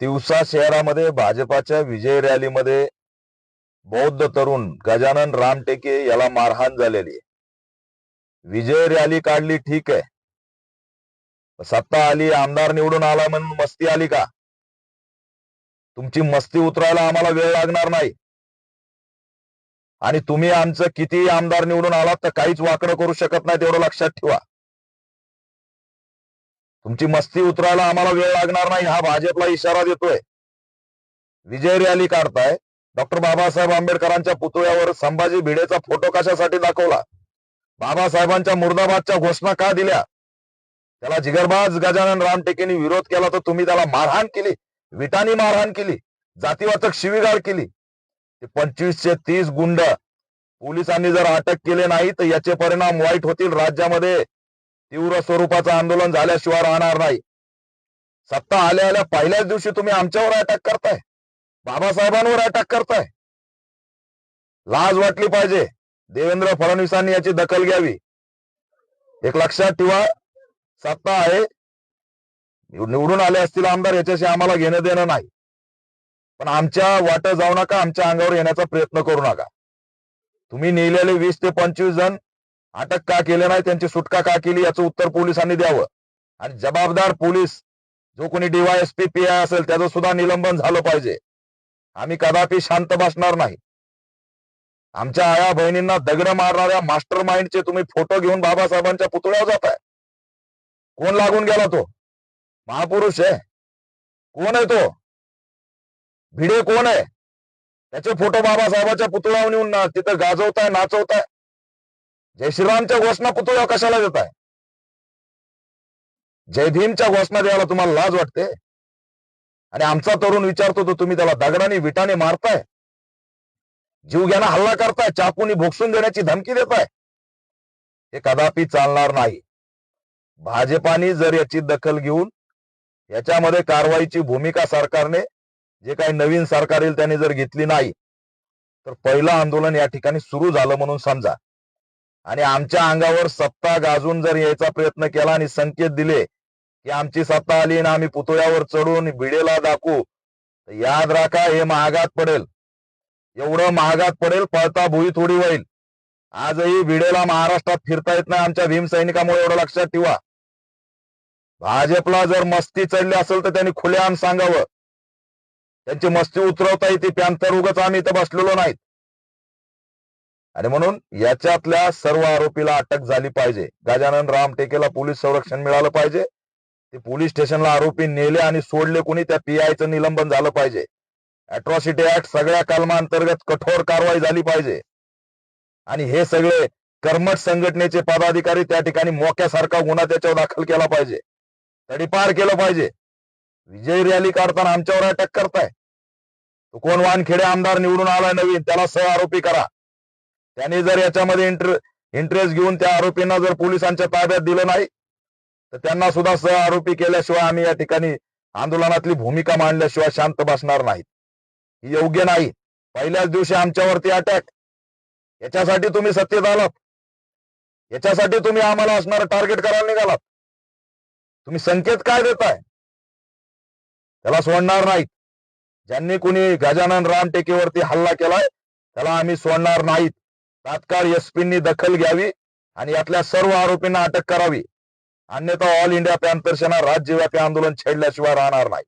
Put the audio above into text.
तिवसा शहरामध्ये भाजपाच्या विजय रॅलीमध्ये बौद्ध तरुण गजानन रामटेके याला मारहाण झालेली विजय रॅली काढली ठीक आहे. सत्ता आली आमदार निवडून आला म्हणून मस्ती आली का? तुमची मस्ती उतरायला आम्हाला वेळ लागणार नाही. आणि तुम्ही आमचं किती आमदार निवडून आलात तर काहीच वाकडं करू शकत नाही तेवढं लक्षात ठेवा. तुमची मस्ती उतरायला आम्हाला वेळ लागणार नाही हा भाजपला इशारा देतोय. विजय रॅली काढताय. डॉक्टर बाबासाहेब आंबेडकरांच्या पुतळ्यावर संभाजी भिडेचा फोटो कशासाठी दाखवला? बाबासाहेबांच्या मुर्दाबादच्या घोषणा का दिल्या? त्याला जिगरबाज गजानन रामटेकेंनी विरोध केला तर तुम्ही त्याला मारहाण केली विटानी मारहाण केली जातीवाचक शिवीगाळ केली. ते पंचवीसशे तीस गुंड पोलिसांनी जर अटक केले नाही तर याचे परिणाम वाईट होतील राज्यामध्ये. तीव्र स्वरूपाचं आंदोलन झाल्याशिवाय राहणार नाही. सत्ता आल्या आल्या पहिल्याच दिवशी तुम्ही आमच्यावर अटॅक करताय. बाबासाहेबांवर अटॅक करताय. लाज वाटली पाहिजे. देवेंद्र फडणवीसांनी याची दखल घ्यावी. एक लक्षात ठेवा सत्ता आहे. निवडून आले असतील आमदार याच्याशी आम्हाला घेणं देणं नाही. पण आमच्या वाट जाऊ नका आमच्या अंगावर येण्याचा प्रयत्न करू नका. तुम्ही नेलेले वीस ते पंचवीस जण अटक का केलं नाही त्यांची सुटका का केली याचं उत्तर पोलिसांनी द्यावं. आणि जबाबदार पोलीस जो कोणी डीवायएसपी पी आय असेल त्याचं सुद्धा निलंबन झालं पाहिजे. आम्ही कदापि शांत बसणार नाही. आमच्या आया बहिणींना दगड मारणाऱ्या मास्टर माइंडचे तुम्ही फोटो घेऊन बाबासाहेबांच्या पुतळ्यावर जाताय. कोण लागून गेला तो? महापुरुष आहे. कोण आहे तो? भिडे कोण आहे? त्याचे फोटो बाबासाहेबांच्या पुतळ्यावर नेऊन ना- तिथं गाजवताय नाचवताय. जय श्रीरामच्या घोषणा पुतळ्यावर कशाला देताय जय भीमच्या घोषणा द्यायला तुम्हाला लाज वाटते? आणि आमचा तरुण विचारतो तो तुम्ही त्याला दगडाने विटाने मारताय? जीवघ्याना हल्ला करताय चाकूनी भोगसून देण्याची धमकी देताय? हे कदापि चालणार नाही. भाजपाने जर याची दखल घेऊन याच्यामध्ये कारवाईची भूमिका सरकारने जे काही नवीन सरकार येईल त्याने जर घेतली नाही तर पहिलं आंदोलन या ठिकाणी सुरू झालं म्हणून समजा. आणि आमच्या अंगावर सत्ता गाजून जर यायचा प्रयत्न केला आणि संकेत दिले की आमची सत्ता आली ना आम्ही पुतळ्यावर चढून भिडेला दाखवू याद राखा हे महागात पडेल. एवढं महागात पडेल पळता भुई थोडी होईल. आजही भिडेला महाराष्ट्रात फिरता येत नाही आमच्या भीमसैनिकामुळे एवढं लक्षात ठेवा. भाजपला जर मस्ती चढली असेल तर त्यांनी खुलेआम सांगावं. त्यांची मस्ती उतरवता येते पॅन्थर उगच आम्ही इथं बसलेलो नाहीत. आणि म्हणून याच्यातल्या सर्व आरोपीला अटक झाली पाहिजे. गजानन रामटेकेला पोलीस संरक्षण मिळालं पाहिजे. ते पोलीस स्टेशनला आरोपी नेले आणि सोडले कोणी त्या पीआयचं निलंबन झालं पाहिजे. अॅट्रॉसिटी ऍक्ट सगळ्या कलमांतर्गत कठोर कारवाई झाली पाहिजे. आणि हे सगळे कर्मठ संघटनेचे पदाधिकारी त्या ठिकाणी मोक्यासारखा गुन्हा त्याच्यावर दाखल केला पाहिजे. तडीपार केलं पाहिजे. विजय रॅली काढताना आमच्यावर अटक करताय. तो कोण वानखेडे आमदार निवडून आलाय नवीन त्याला सह आरोपी करा. त्यांनी जर याच्यामध्ये इंटर इंटरेस्ट घेऊन त्या आरोपींना जर पोलिसांच्या ताब्यात दिलं नाही तर त्यांना सुद्धा सह आरोपी केल्याशिवाय आम्ही या ठिकाणी आंदोलनातली भूमिका मांडल्याशिवाय शांत बसणार नाहीत. ही योग्य नाही. पहिल्याच दिवशी आमच्यावरती अटॅक याच्यासाठी तुम्ही सत्तेत आलात. याच्यासाठी तुम्ही आम्हाला असणारं टार्गेट करायला निघालात. तुम्ही संकेत काय देताय? त्याला सोडणार नाहीत. ज्यांनी कुणी गजानन रामटेकेवरती हल्ला केलाय त्याला आम्ही सोडणार नाहीत. तात्काळ एसपींनी दखल घ्यावी आणि यातल्या सर्व आरोपींना अटक करावी. अन्यथा ऑल इंडिया पॅन्थर सेना राज्यव्यापी आंदोलन छेडल्याशिवाय राहणार नाही.